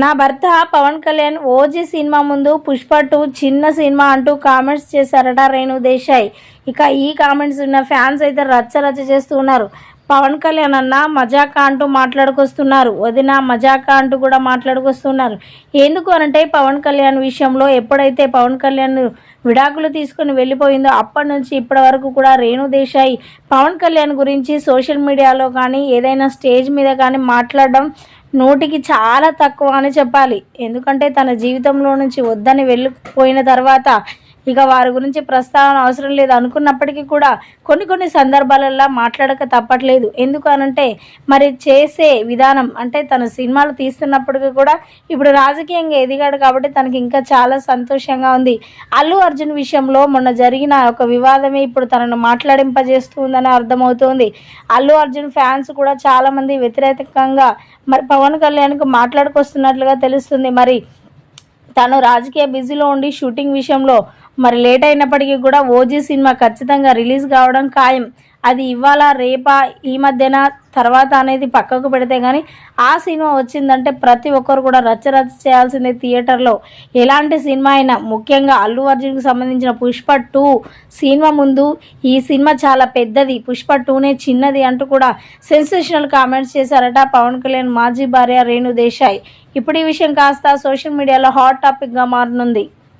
నా భర్త Pawan Kalyan OG cinema ముందు పుష్ప టూ చిన్న సినిమా అంటూ కామెంట్స్ చేశారట రేణు దేశాయ్. ఇక ఈ కామెంట్స్ ఉన్న ఫ్యాన్స్ అయితే రచ్చ రచ్చ చేస్తూ ఉన్నారు. పవన్ కళ్యాణ్ అన్న మజాకా అంటూ మాట్లాడుకొస్తున్నారు. వదిన మజాకా అంటూ కూడా మాట్లాడుకొస్తున్నారు. ఎందుకు అనంటే పవన్ కళ్యాణ్ విషయంలో ఎప్పుడైతే పవన్ కళ్యాణ్ విడాకులు తీసుకుని వెళ్ళిపోయిందో అప్పటి నుంచి ఇప్పటి వరకు కూడా రేణు దేశాయి పవన్ కళ్యాణ్ గురించి సోషల్ మీడియాలో కానీ ఏదైనా స్టేజ్ మీద కానీ మాట్లాడడం నోటికి చాలా తక్కువ అని చెప్పాలి. ఎందుకంటే తన జీవితంలో నుంచి వద్దని వెళ్ళిపోయిన తర్వాత ఇక వారి గురించి ప్రస్తావన అవసరం లేదు. అనుకున్నప్పటికీ కూడా కొన్ని కొన్ని సందర్భాలలో మాట్లాడక తప్పట్లేదు. ఎందుకు అనంటే మరి చేసే విధానం అంటే తన సినిమాలు తీస్తున్నప్పటికీ కూడా ఇప్పుడు రాజకీయంగా ఎదిగాడు కాబట్టి తనకి ఇంకా చాలా సంతోషంగా ఉంది. అల్లు అర్జున్ విషయంలో మొన్న జరిగిన ఒక వివాదమే ఇప్పుడు తనను మాట్లాడింపజేస్తుందని అర్థమవుతోంది. అల్లు అర్జున్ ఫ్యాన్స్ కూడా చాలామంది వ్యతిరేకంగా మరి పవన్ కళ్యాణ్కు మాట్లాడుకొస్తున్నట్లుగా తెలుస్తుంది. మరి తను రాజకీయ బిజీలో ఉండి షూటింగ్ విషయంలో మరి లేట్ అయినప్పటికీ కూడా ఓజీ సినిమా ఖచ్చితంగా రిలీజ్ కావడం ఖాయం. అది ఇవాళ రేపా ఈ మధ్యన తర్వాత అనేది పక్కకు పెడితే కానీ ఆ సినిమా వచ్చిందంటే ప్రతి ఒక్కరు కూడా రచ్చ రచ్చ చేయాల్సిందే థియేటర్లో. ఎలాంటి సినిమా అయినా ముఖ్యంగా అల్లు అర్జున్కి సంబంధించిన పుష్ప టూ సినిమా ముందు ఈ సినిమా చాలా పెద్దది పుష్ప టూనే చిన్నది అంటూ కూడా సెన్సేషనల్ కామెంట్స్ చేశారట పవన్ కళ్యాణ్ మాజీ భార్య రేణు దేశాయ్. ఇప్పుడు ఈ విషయం కాస్త సోషల్ మీడియాలో హాట్ టాపిక్గా మారనుంది.